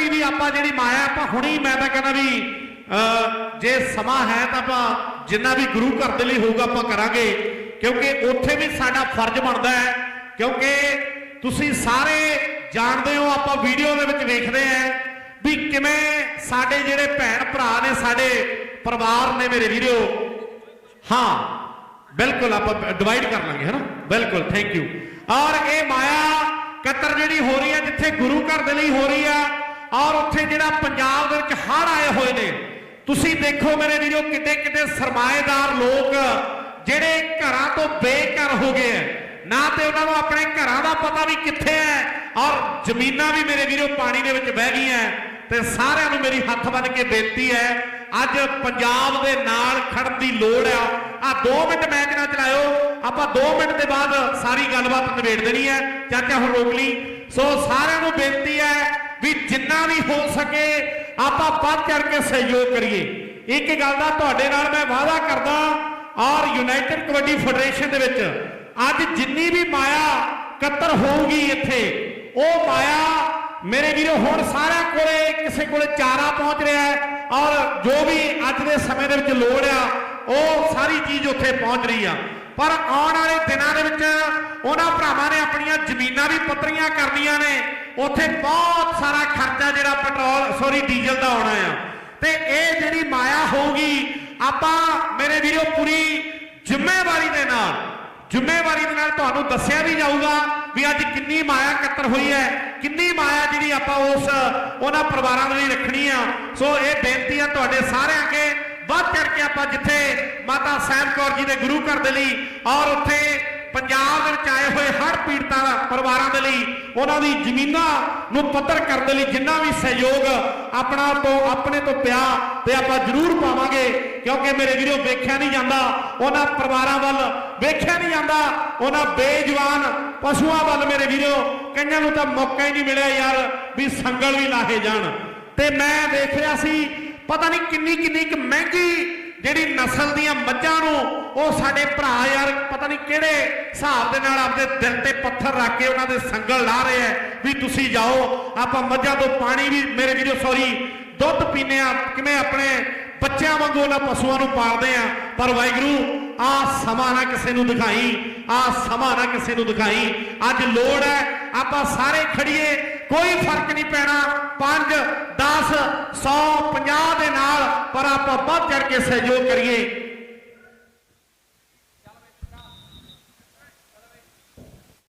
ਲਈ ਵੀ ਆਪਾਂ ਜਿਹੜੀ ਮਾਇਆ ਆਪਾਂ ਹੁਣੀ ਮੈਂ ਤਾਂ ਕਹਿੰਦਾ ਵੀ ਅਹ, ਜੇ ਸਮਾਂ ਹੈ ਤਾਂ ਆਪਾਂ ਜਿੰਨਾ ਵੀ ਗੁਰੂ ਘਰ ਦੇ ਲਈ ਹੋਊਗਾ ਆਪਾਂ ਕਰਾਂਗੇ। ਕਿਉਂਕਿ ਉੱਥੇ ਵੀ ਸਾਡਾ ਫਰਜ਼ ਬਣਦਾ ਹੈ। ਕਿਉਂਕਿ ਤੁਸੀਂ ਸਾਰੇ ਜਾਣਦੇ ਹੋ ਆਪਾਂ ਵੀਡੀਓ ਦੇ ਵਿੱਚ ਵੇਖਦੇ ਆ ਵੀ ਕਿਵੇਂ ਸਾਡੇ ਜਿਹੜੇ ਭੈਣ ਭਰਾ ਨੇ ਸਾਡੇ ਪਰਿਵਾਰ ਨੇ ਮੇਰੇ ਵੀਰੋ। ਹਾਂ ਬਿਲਕੁਲ ਆਪਾਂ ਡਿਵਾਈਡ ਕਰ ਲਾਂਗੇ ਹੈਨਾ ਬਿਲਕੁਲ ਥੈਂਕ ਯੂ ਔਰ ਇਹ ਮਾਇਆ ਕਤਰ ਜਿਹੜੀ ਹੋ ਰਹੀ ਹੈ ਜਿੱਥੇ ਗੁਰੂ ਘਰ ਦੇ ਲਈ ਹੋ ਰਹੀ ਆ ਔਰ ਉੱਥੇ ਜਿਹੜਾ ਪੰਜਾਬ ਦੇ ਵਿੱਚ ਹੜ ਆਏ ਹੋਏ ਨੇ, ਤੁਸੀਂ ਦੇਖੋ ਮੇਰੇ ਵੀਰੋ ਕਿਤੇ ਕਿਤੇ ਸਰਮਾਏਦਾਰ ਲੋਕ ਜਿਹੜੇ ਘਰਾਂ ਤੋਂ ਬੇਘਰ ਹੋ ਗਏ ਆ ਨਾ ਤੇ ਉਹਨਾਂ ਨੂੰ ਆਪਣੇ ਘਰਾਂ ਦਾ ਪਤਾ ਵੀ ਕਿੱਥੇ ਹੈ ਔਰ ਜ਼ਮੀਨਾਂ ਵੀ ਮੇਰੇ ਵੀਰੋ ਪਾਣੀ ਦੇ ਵਿੱਚ ਵਹਿ ਗਈਆਂ ਤੇ ਸਾਰਿਆਂ ਨੂੰ ਮੇਰੀ ਹੱਥ ਬੰਨ ਕੇ ਬੇਨਤੀ ਹੈ, ਅੱਜ ਪੰਜਾਬ ਦੇ ਨਾਲ ਖੜਨ ਦੀ ਲੋੜ ਆ ਆ 2 ਮਿੰਟ ਮੈਚ ਨਾ ਚਲਾਇਓ ਆਪਾਂ 2 ਮਿੰਟ ਦੇ ਬਾਅਦ ਸਾਰੀ ਗੱਲਬਾਤ ਨਿਬੇੜ ਦੇਣੀ ਹੈ। ਚਾਚਾ ਹੁਣ ਰੋਕ ਲਈ। ਸੋ ਸਾਰਿਆਂ ਨੂੰ ਬੇਨਤੀ ਜਿੰਨਾ ਵੀ ਹੋ ਸਕੇ, ਆਪਾਂ ਵੱਧ ਚੜ ਕੇ ਸਹਿਯੋਗ ਕਰੀਏ। ਇੱਕ ਗੱਲ ਦਾ ਤੁਹਾਡੇ ਨਾਲ ਮੈਂ ਵਾਅਦਾ ਕਰਦਾ, ਔਰ ਯੂਨਾਈਟਿਡ ਕਬੱਡੀ ਫੈਡਰੇਸ਼ਨ ਦੇ ਵਿੱਚ ਅੱਜ ਜਿੰਨੀ ਵੀ ਮਾਇਆ ਕਤਰ ਹੋਊਗੀ ਇੱਥੇ, ਉਹ ਮਾਇਆ ਮੇਰੇ ਵੀਰੋ ਹੁਣ ਸਾਰਿਆਂ ਕੋਲੇ, ਕਿਸੇ ਕੋਲੇ ਚਾਰਾ ਪਹੁੰਚ ਰਿਹਾ ਹੈ, ਔਰ ਜੋ ਵੀ ਅੱਜ ਦੇ ਸਮੇਂ ਦੇ ਵਿੱਚ ਲੋੜ ਆ, ਉਹ ਸਾਰੀ ਚੀਜ਼ ਉੱਥੇ ਪਹੁੰਚ ਰਹੀ ਆ। ਪਰ ਆਉਣ ਵਾਲੇ ਦਿਨਾਂ ਦੇ ਵਿੱਚ ਉਹਨਾਂ ਭਰਾਵਾਂ ਨੇ ਆਪਣੀਆਂ ਜ਼ਮੀਨਾਂ ਵੀ ਪੱਤਰੀਆਂ ਕਰਨੀਆਂ ਨੇ। ਉੱਥੇ ਬਹੁਤ ਸਾਰਾ ਖਰਚਾ ਜਿਹੜਾ ਪੈਟਰੋਲ ਸੌਰੀ ਡੀਜ਼ਲ ਦਾ ਆਉਣਾ ਆ। ਤੇ ਇਹ ਜਿਹੜੀ ਮਾਇਆ ਹੋਊਗੀ, ਆਪਾਂ ਮੇਰੇ ਵੀਰੋ ਪੂਰੀ ਜ਼ਿੰਮੇਵਾਰੀ ਦੇ ਨਾਲ, ਜ਼ਿੰਮੇਵਾਰੀ ਦੇ ਨਾਲ ਤੁਹਾਨੂੰ ਦੱਸਿਆ ਵੀ ਜਾਊਗਾ ਵੀ ਅੱਜ ਕਿੰਨੀ ਮਾਇਆ ਇਕੱਤਰ ਹੋਈ ਹੈ, ਕਿੰਨੀ ਮਾਇਆ ਜਿਹੜੀ ਆਪਾਂ ਉਸ ਉਹਨਾਂ ਪਰਿਵਾਰਾਂ ਦੇ ਲਈ ਰੱਖਣੀ ਆ। ਸੋ ਇਹ ਬੇਨਤੀ ਆ ਤੁਹਾਡੇ ਸਾਰਿਆਂ ਅੱਗੇ ਵੱਧ ਚੜ ਕੇ ਆਪਾਂ ਜਿੱਥੇ ਮਾਤਾ ਸਾਹਿਬ ਕੌਰ ਜੀ ਦੇ ਗੁਰੂ ਘਰ ਦੇ ਲਈ ਔਰ ਉੱਥੇ ਪੰਜਾਬ ਦੇ ਵਿੱਚ ਆਏ ਹੋਏ ਹੜ੍ਹ ਪੀੜਤਾਂ ਪਰਿਵਾਰਾਂ ਦੇ ਲਈ, ਉਹਨਾਂ ਦੀ ਜ਼ਮੀਨਾਂ ਨੂੰ ਪੱਧਰ ਕਰਨ ਦੇ ਲਈ ਜਿੰਨਾ ਵੀ ਸਹਿਯੋਗ ਆਪਣਾ ਤੋਂ ਆਪਣੇ ਤੋਂ ਪਿਆ ਤੇ ਆਪਾਂ ਜ਼ਰੂਰ ਪਾਵਾਂਗੇ, ਕਿਉਂਕਿ ਮੇਰੇ ਵੀਰੋ ਵੇਖਿਆ ਨਹੀਂ ਜਾਂਦਾ, ਉਹਨਾਂ ਪਰਿਵਾਰਾਂ ਵੱਲ ਵੇਖਿਆ ਨਹੀਂ ਜਾਂਦਾ, ਉਹਨਾਂ ਬੇਜਵਾਨ ਪਸ਼ੂਆਂ ਵੱਲ ਮੇਰੇ ਵੀਰੋ, ਕਈਆਂ ਨੂੰ ਤਾਂ ਮੌਕਾ ਹੀ ਨਹੀਂ ਮਿਲਿਆ ਯਾਰ ਵੀ ਸੰਗਲ ਵੀ ਲਾਹੇ ਜਾਣ। ਤੇ ਮੈਂ ਦੇਖ ਰਿਹਾ ਸੀ ਪਤਾ ਨਹੀਂ ਕਿੰਨੀ ਕਿੰਨੀ ਕੁ ਮਹਿੰਗੀ ਜਿਹੜੀ ਨਸਲ ਦੀਆਂ ਮੱਝਾਂ ਨੂੰ ਉਹ ਸਾਡੇ ਭਰਾ ਯਾਰ ਪਤਾ ਨਹੀਂ ਕਿਹੜੇ ਹਿਸਾਬ ਦੇ ਨਾਲ ਆਪਦੇ ਦਿਲ ਤੇ ਪੱਥਰ ਰੱਖ ਕੇ ਉਹਨਾਂ ਦੇ ਸੰਗਲ ਲਾ ਰਹੇ ਐ ਵੀ ਤੁਸੀਂ ਜਾਓ, ਆਪਾਂ ਮੱਝਾਂ ਤੋਂ ਪਾਣੀ ਵੀ ਮੇਰੇ ਵੀਰੋ ਸੌਰੀ ਦੁੱਧ ਪੀਨੇ ਆ, ਕਿਵੇਂ ਆਪਣੇ ਬੱਚਿਆਂ ਵਾਂਗੂ ਉਹਨਾਂ ਪਸ਼ੂਆਂ ਨੂੰ ਪਾਲਦੇ ਆ। ਪਰ ਵਾਹਿਗੁਰੂ, ਆ ਸਮਾਂ ਨਾ ਕਿਸੇ ਨੂੰ ਦਿਖਾਈ, ਆ ਸਮਾਂ ਨਾ ਕਿਸੇ ਨੂੰ ਦਿਖਾਈ। ਅੱਜ ਲੋੜ ਹੈ, ਆਪਾਂ ਸਾਰੇ ਖੜੀਏ ਕੋਈ ਫ਼ਰਕ ਨਹੀਂ ਪੈਣਾ। 5 10 100 50 ਦੇ ਨਾਲ, ਪਰ ਆਪਾਂ ਵੱਧ ਚੜ ਕੇ ਸਹਿਯੋਗ ਕਰੀਏ।